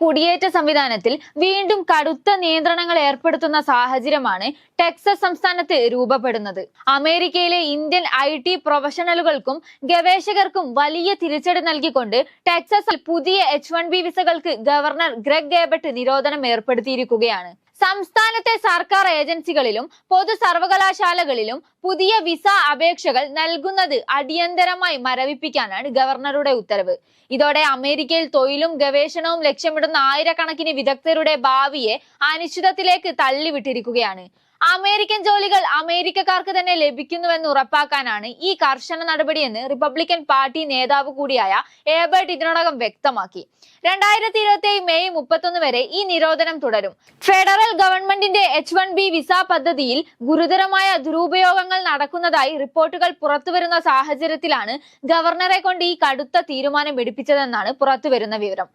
കുടിയേറ്റ സംവിധാനത്തിൽ വീണ്ടും കടുത്ത നിയന്ത്രണങ്ങൾ ഏർപ്പെടുത്തുന്ന സാഹചര്യമാണ് ടെക്സസ് സംസ്ഥാനത്ത് രൂപപ്പെടുന്നത്. അമേരിക്കയിലെ ഇന്ത്യൻ ഐ ടി പ്രൊഫഷണലുകൾക്കും ഗവേഷകർക്കും വലിയ തിരിച്ചടി നൽകിക്കൊണ്ട് ടെക്സസിൽ പുതിയ എച്ച് വൺ ബി വിസകൾക്ക് ഗവർണർ ഗ്രെഗ് ഗേബട്ട് നിരോധനം ഏർപ്പെടുത്തിയിരിക്കുകയാണ്. സംസ്ഥാനത്തെ സർക്കാർ ഏജൻസികളിലും പൊതു സർവകലാശാലകളിലും പുതിയ വിസ അപേക്ഷകൾ നൽകുന്നത് അടിയന്തരമായി മരവിപ്പിക്കാനാണ് ഗവർണറുടെ ഉത്തരവ്. ഇതോടെ അമേരിക്കയിൽ തൊഴിലും ഗവേഷണവും ലക്ഷ്യമിടുന്ന ആയിരക്കണക്കിന് വിദഗ്ധരുടെ ഭാവിയെ അനിശ്ചിതത്തിലേക്ക് തള്ളിവിട്ടിരിക്കുകയാണ്. അമേരിക്കൻ ജോലികൾ അമേരിക്കക്കാർക്ക് തന്നെ ലഭിക്കുന്നുവെന്ന് ഉറപ്പാക്കാനാണ് ഈ കർശന നടപടിയെന്ന് റിപ്പബ്ലിക്കൻ പാർട്ടി നേതാവ് കൂടിയായ ഏബർട്ട് ഇതിനോടകം വ്യക്തമാക്കി. രണ്ടായിരത്തി ഇരുപത്തി മെയ് മുപ്പത്തൊന്ന് വരെ ഈ നിരോധനം തുടരും. ഫെഡറൽ ഗവൺമെന്റിന്റെ എച്ച് വൺ ബി വിസ പദ്ധതിയിൽ ഗുരുതരമായ ദുരുപയോഗങ്ങൾ നടക്കുന്നതായി റിപ്പോർട്ടുകൾ പുറത്തുവരുന്ന സാഹചര്യത്തിലാണ് ഗവർണറെ കൊണ്ട് ഈ കടുത്ത തീരുമാനം എടുപ്പിച്ചതെന്നാണ് പുറത്തുവരുന്ന വിവരം.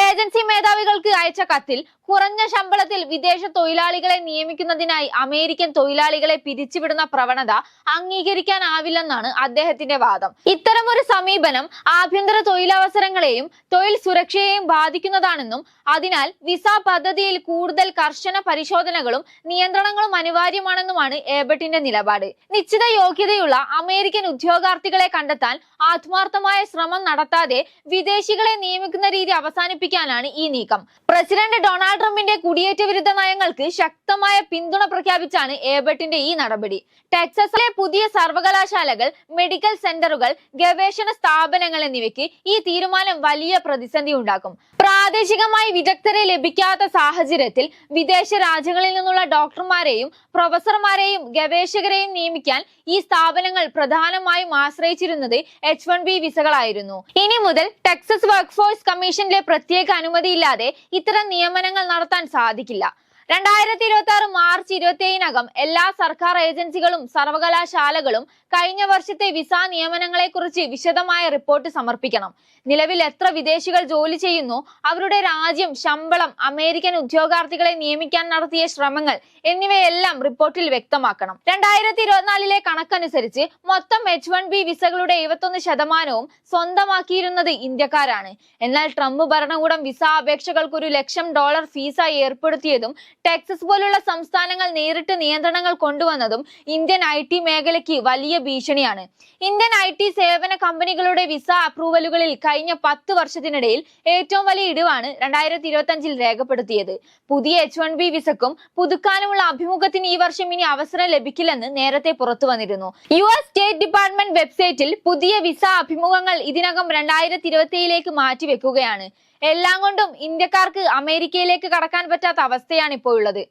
ഏജൻസി മേധാവികൾക്ക് അയച്ച കത്തിൽ കുറഞ്ഞ ശമ്പളത്തിൽ വിദേശ തൊഴിലാളികളെ നിയമിക്കുന്നതിനായി അമേരിക്കൻ തൊഴിലാളികളെ പിരിച്ചുവിടുന്ന പ്രവണത അംഗീകരിക്കാനാവില്ലെന്നാണ് അദ്ദേഹത്തിന്റെ വാദം. ഇത്തരമൊരു സമീപനം ആഭ്യന്തര തൊഴിലവസരങ്ങളെയും തൊഴിൽ സുരക്ഷയെയും ബാധിക്കുന്നതാണെന്നും അതിനാൽ വിസ പദ്ധതിയിൽ കൂടുതൽ കർശന പരിശോധനകളും നിയന്ത്രണങ്ങളും അനിവാര്യമാണെന്നുമാണ് ഏബട്ടിന്റെ നിലപാട്. നിശ്ചിത യോഗ്യതയുള്ള അമേരിക്കൻ ഉദ്യോഗാർത്ഥികളെ കണ്ടെത്താൻ ആത്മാർത്ഥമായ ശ്രമം നടത്താതെ വിദേശികളെ നിയമിക്കുന്ന രീതി അവസാനിപ്പിക്കാനാണ് ഈ നീക്കം. പ്രസിഡന്റ് ഡൊണാൾഡ് ട്രംപിന്റെ കുടിയേറ്റ വിരുദ്ധ നയങ്ങൾക്ക് ശക്തമായ പിന്തുണ പ്രഖ്യാപിച്ചാണ് ഏബർട്ടിന്റെ ഈ നടപടി. ടെക്സസിലെ പുതിയ സർവകലാശാലകൾ മെഡിക്കൽ സെന്ററുകൾ ഗവേഷണ സ്ഥാപനങ്ങൾ എന്നിവയ്ക്ക് ഈ തീരുമാനം വലിയ പ്രതിസന്ധി ഉണ്ടാക്കും. പ്രാദേശികമായി വിദഗ്ധരെ ലഭിക്കാത്ത സാഹചര്യത്തിൽ വിദേശ രാജ്യങ്ങളിൽ നിന്നുള്ള ഡോക്ടർമാരെയും പ്രൊഫസർമാരെയും ഗവേഷകരെയും നിയമിക്കാൻ ഈ സ്ഥാപനങ്ങൾ പ്രധാനമായും ആശ്രയിച്ചിരുന്നത് എച്ച് വൺ ബി വിസകളായിരുന്നു. ഇനി മുതൽ ടെക്സസ് വർക്ക്ഫോഴ്സ് കമ്മീഷനിലെ പ്രത്യേക അനുമതിയില്ലാതെ ഇത്തരം നിയമനങ്ങൾ നടത്താൻ സാധിക്കില്ല. രണ്ടായിരത്തി ഇരുപത്തി ആറ് മാർച്ച് ഇരുപത്തി ഏഴിനകം എല്ലാ സർക്കാർ ഏജൻസികളും സർവകലാശാലകളും കഴിഞ്ഞ വർഷത്തെ വിസ നിയമനങ്ങളെ കുറിച്ച് വിശദമായ റിപ്പോർട്ട് സമർപ്പിക്കണം. നിലവിൽ എത്ര വിദേശികൾ ജോലി ചെയ്യുന്നു അവരുടെ രാജ്യം ശമ്പളം അമേരിക്കൻ ഉദ്യോഗാർത്ഥികളെ നിയമിക്കാൻ നടത്തിയ ശ്രമങ്ങൾ എന്നിവയെല്ലാം റിപ്പോർട്ടിൽ വ്യക്തമാക്കണം. രണ്ടായിരത്തി ഇരുപത്തിനാലിലെ കണക്കനുസരിച്ച് മൊത്തം എച്ച് വൺ ബി വിസകളുടെ എഴുപത്തൊന്ന് ശതമാനവും സ്വന്തമാക്കിയിരുന്നത് ഇന്ത്യക്കാരാണ്. എന്നാൽ ട്രംപ് ഭരണകൂടം വിസ അപേക്ഷകൾക്ക് ഒരു ലക്ഷം ഡോളർ ഫീസായി ഏർപ്പെടുത്തിയതും ടെക്സസ് പോലുള്ള സംസ്ഥാനങ്ങൾ നേരിട്ട് നിയന്ത്രണങ്ങൾ കൊണ്ടുവന്നതും ഇന്ത്യൻ ഐ ടി മേഖലയ്ക്ക് വലിയ ഭീഷണിയാണ്. ഇന്ത്യൻ ഐ ടി സേവന കമ്പനികളുടെ വിസ അപ്രൂവലുകളിൽ കഴിഞ്ഞ പത്ത് വർഷത്തിനിടയിൽ ഏറ്റവും വലിയ ഇടിവാണ് രണ്ടായിരത്തി ഇരുപത്തി രേഖപ്പെടുത്തിയത്. പുതിയ എച്ച് വൺ ബി വിസക്കും പുതുക്കാനുമുള്ള അഭിമുഖത്തിന് ഈ വർഷം ഇനി അവസരം ലഭിക്കില്ലെന്ന് നേരത്തെ പുറത്തു വന്നിരുന്നു. യു എസ് സ്റ്റേറ്റ് ഡിപ്പാർട്ട്മെന്റ് വെബ്സൈറ്റിൽ പുതിയ വിസ അഭിമുഖങ്ങൾ ഇതിനകം രണ്ടായിരത്തി ഇരുപത്തിയിലേക്ക് മാറ്റിവെക്കുകയാണ്. എല്ലാം കൊണ്ടും ഇന്ത്യക്കാർക്ക് അമേരിക്കയിലേക്ക് കടക്കാൻ പറ്റാത്ത അവസ്ഥയാണ് ഇപ്പോൾ ഉള്ളത്.